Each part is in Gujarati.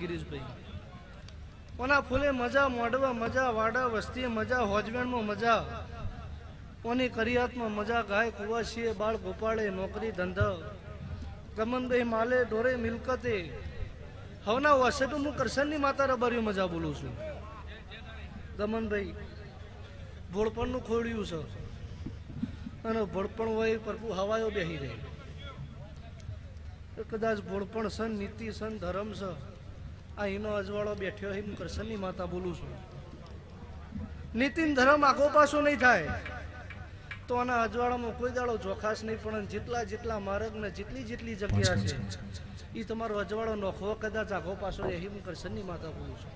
ગિરીશભાઈ? ઓના ફૂલે મજા મોઢવા, મજા વાડા, વસ્તીએ મજા, હોજવેણમાં મજા. ઓની કરિયાતમાં મજા ગાય કુવાસીએ બાળ ગોપાળે, નોકરી ધંધા. ગમનભાઈ માલે, ઢોરે મિલકતે. હવના વસેટુ હું કરશનની માતા રબાર્યું મજા બોલું છું. ગમનભાઈ, ભોળપણનું ખોડ્યું છે. અને ભોળપણ હોય પરપુ હવાયો બેહી રહે. કદાચ ભોળપણ સન, નીતિ સન, ધર્મ છે આ એનો અજવાળો બેઠ્યો હિમ કરશનની માતા બોલું છું. નીતિન ધર્મ આગો પાછો નહીં થાય તો આના અજવાળામાં કોઈ દાડો જોખાશ નહીં પણ જેટલા જેટલા માર્ગ ને જેટલી જેટલી જગ્યા છે એ તમારો અજવાળો નોખવો કદાચ આગો પાછો રહે હિમ કરશનની માતા બોલું છું.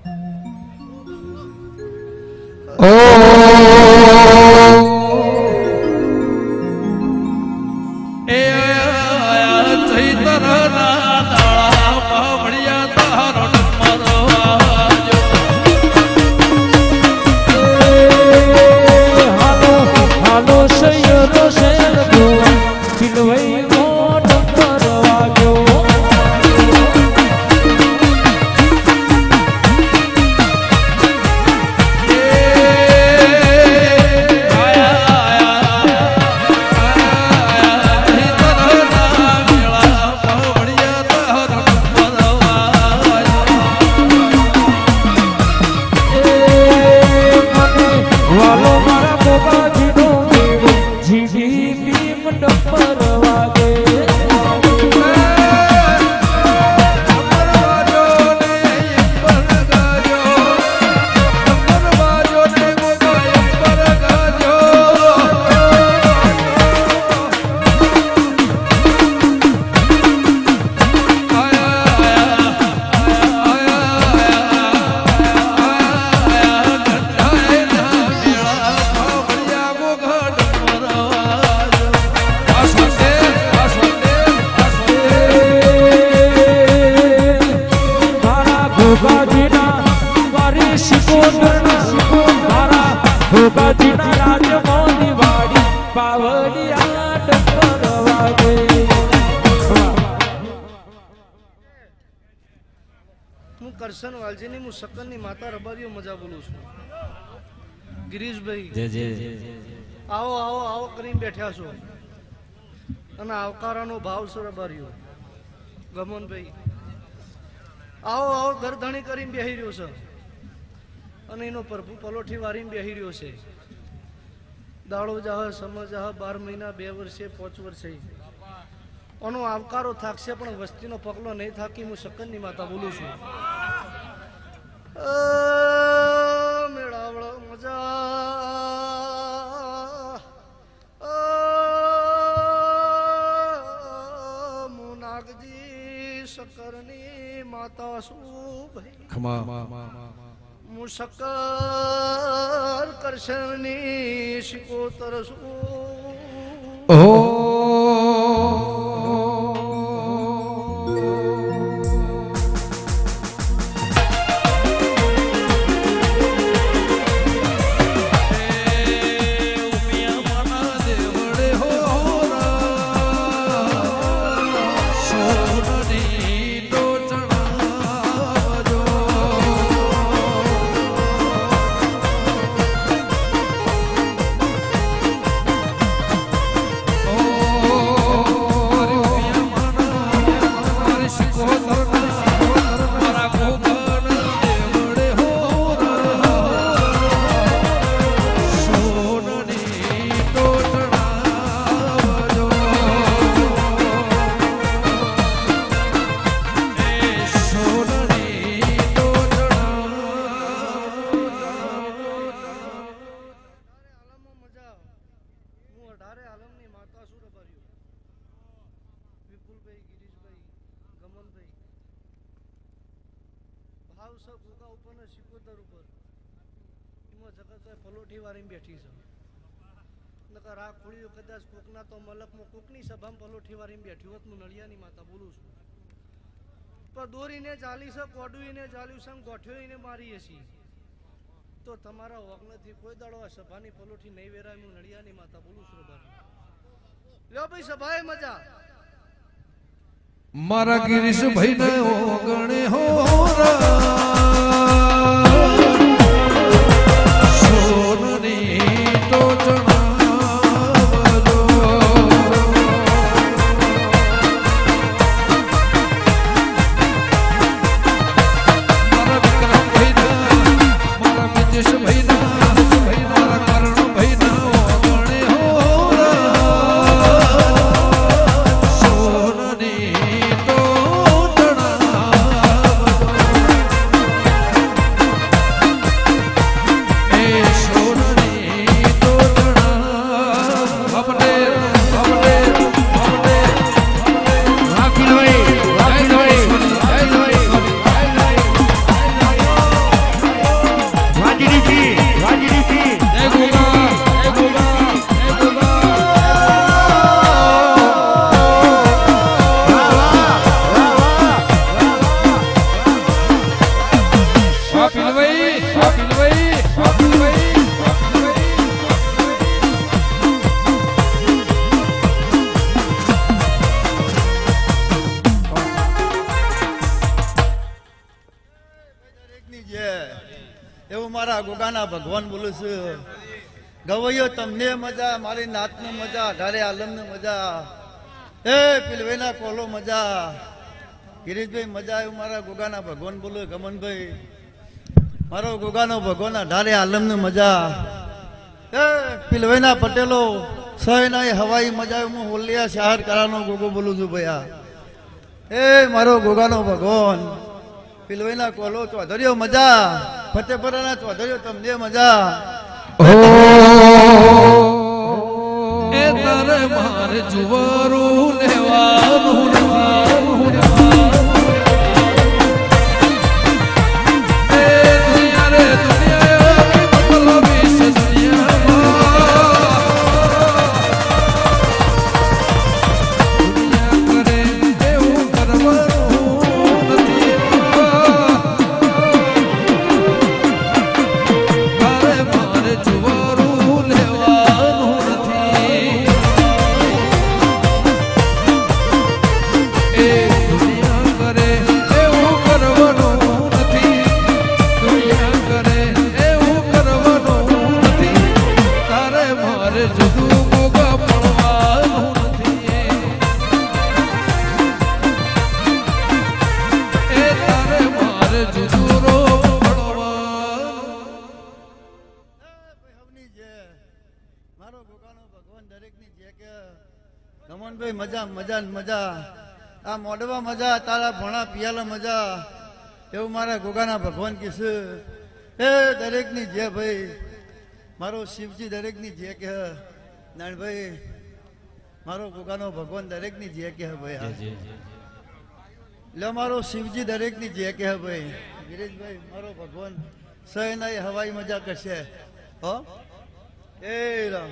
કરશન વાલજીની હું શકનની માતા રબારીઓ મજા બોલું છું. ગિરીશભાઈ આવો આવો આવો કરીને બેઠ્યા છો. અને આવકારાનો ભાવ છે રબારીઓ. ગમનભાઈ આવો આવો ગરધણી કરીને બેહી રહ્યો છે. અને એનો પ્રભુ પલોઠી વારીને બેહી રહ્યો છે. દાડો જાહ સમજ જાહ બાર મહિના બે વર્ષે પાંચ વર્ષે. આનો આવકારો થાકશે પણ વસ્તીનો પગલો નહીં થાકી હું શકનની માતા બોલું છું. માતા હું શક્કર કરશનની શિકોતર છું ઓ ને ઉપર. એમાં જગત પલોઠી વાળી બેઠી છે. નકર આ ખોડીઓ કદાચ કોકના તો મલકમાં કોકની સભામાં પલોઠી વાળી બેઠી હોત, હું નળિયાની માતા બોલું છું. પણ દોરીને ચાલી છે કોડુઈને ચાલ્યું છે ગોઠ્યોઈને મારીએ છીએ તો તમારા વગ્નથી કોઈ દાડો આ સભાની પલોઠી નહીં વેરાય, હું નડિયાની માતા બોલું છું લ્યો ભાઈ, સભાએ મજા. મારા ગિરીશ ભાઈ ને ઓગણે હો એવું મારા ગોગાના ભગવાન બોલું છું, ગવૈયો, તમને મજા, મારી નાતને મજા અઢારે આલમને મજા. એ પિલવેના કોલો મજા. ગિરીશભાઈ, મજા આવ્યું મારા ગોગાના ભગવાન બોલું, ગમનભાઈ, મારો ગોગાનો ભગવાન અઢારે આલમને મજા. એ પિલવેના પટેલો સહના હવાઈ મજા આવ્યું, હું હોલિયા શહેર કરાનો ગોગો બોલું છું ભૈયા. એ મારો ગોગાનો ભગવાન, પિલવેના કોલો, ચોધરીઓ, મજા. ફતેપરાના ચોધરીઓ તમને મજા એ તારે મારે જુવારું લેવાનું મોહનભાઈ મજા મજા મજા. આ મોડવા મજા તારા ભણા પિયાલા મજા. એવું મારા ગોગાના ભગવાન કહેશે. એ દરેકની જે ભાઈ મારો શિવજી દરેકની જે કે નાનભાઈ મારો ગોગાનો ભગવાન દરેકની જે કે ભાઈ. હા. લે મારો શિવજી દરેકની જે કે ભાઈ. ગિરીશભાઈ મારો ભગવાન સહનાઈ હવાઈ મજા કરશે. હો? એ રામ.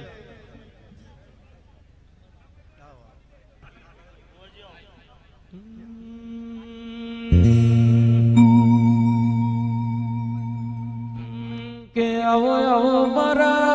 આવો આવો મારા